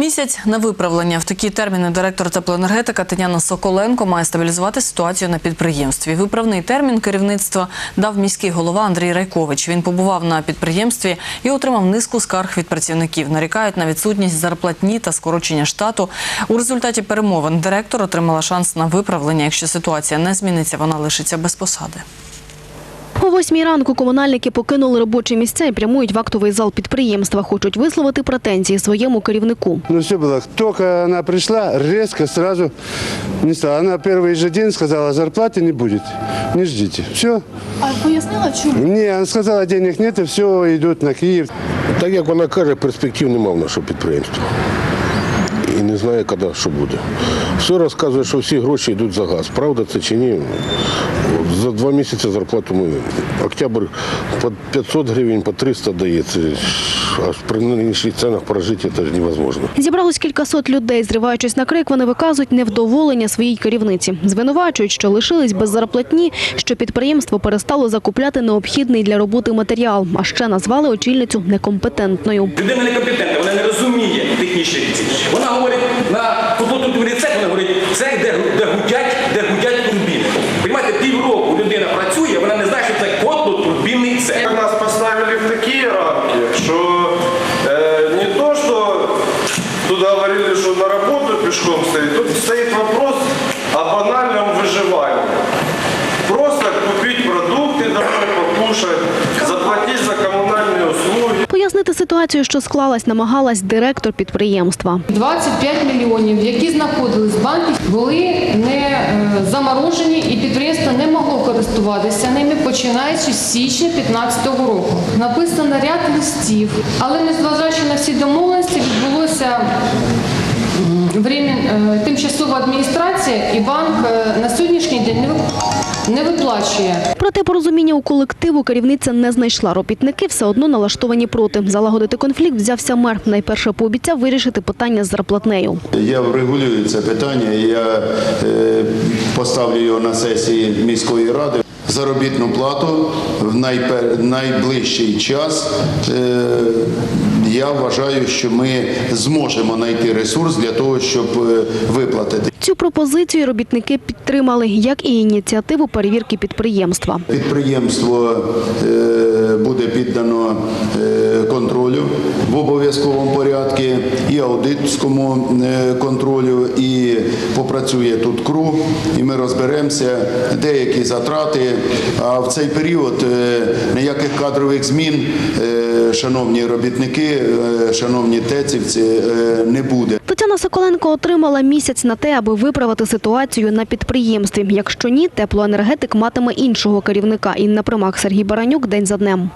Місяць на виправлення. В такі терміни директор теплоенергетика Тетяна Соколенко має стабілізувати ситуацію на підприємстві. Виправний термін керівництва дав міський голова Андрій Райкович. Він побував на підприємстві і отримав низку скарг від працівників. Нарікають на відсутність зарплатні та скорочення штату. У результаті перемовин директор отримала шанс на виправлення. Якщо ситуація не зміниться, вона лишиться без посади. О восьмій ранку комунальники покинули робочі місця і прямують в актовий зал підприємства. Хочуть висловити претензії своєму керівнику. Ну все было. Только она пришла, резко сразу не стала. Она первый же день сказала, зарплаты не будет. Не ждите. Все. А пояснила, чому? Не, она сказала, денег нет, и все идут на Киев. Так як вона каже, перспектив нема в нашого підприємства. І не знає, коли що буде. Все розказує, що всі гроші йдуть за газ. Правда це чи ні? За два місяці зарплату ми. Октябрь по 500 гривень, по 300 дається. Аж при нинішніх цінах прожити це ж невозможно. Зібралось кількасот людей. Зриваючись на крик, вони виказують невдоволення своїй керівниці. Звинувачують, що лишились без зарплатні, що підприємство перестало закупляти необхідний для роботи матеріал, а ще назвали очільницю некомпетентною. Людина некомпетентна, вона не розуміє технічних ці. Вона говорить на фототурбінний цех, вона говорить цех, де, де гудять, де гудять турбіни. Понимаєте, півроку людина працює, вона не знає, що це котло-турбінний цех. Нас поставили в такие рамки, что э, не то, что тут говорили, что на работу пешком стоит, тут стоит вопрос о банальном выживании. Просто купить продукты домой, покушать, заплатить за коммунальные услуги. Пояснити ситуацію, що склалась, намагалась директор підприємства. 25 мільйонів, які знаходились в банку, були не е, заморожені і підприємство не могло користуватися ними, починаючи з січня 2015 року. Написано ряд листів, але незважаючи на всі домовленості, відбулося е, тимчасова адміністрація і банк е, на сьогоднішній день не не виплачує. Проте порозуміння у колективу керівниця не знайшла. Робітники все одно налаштовані проти. Залагодити конфлікт взявся мер. Найперше пообіцяв вирішити питання з зарплатнею. Я врегулюю це питання, я е, поставлю його на сесії міської ради. Заробітну плату в найближчий час. Е, Я вважаю, що ми зможемо знайти ресурс для того, щоб е, виплатити. Цю пропозицію робітники підтримали, як і ініціативу перевірки підприємства. Підприємство е, буде піддано е, контролю в обов'язковому порядку і аудитському е, контролю, і попрацює тут КРУ, і ми розберемося, деякі затрати. А в цей період е, ніяких кадрових змін, е, шановні робітники, шановні тецівці, не буде. Тетяна Соколенко отримала місяць на те, аби виправити ситуацію на підприємстві. Якщо ні, теплоенергетик матиме іншого керівника. Інна Примак, Сергій Баранюк. День за днем.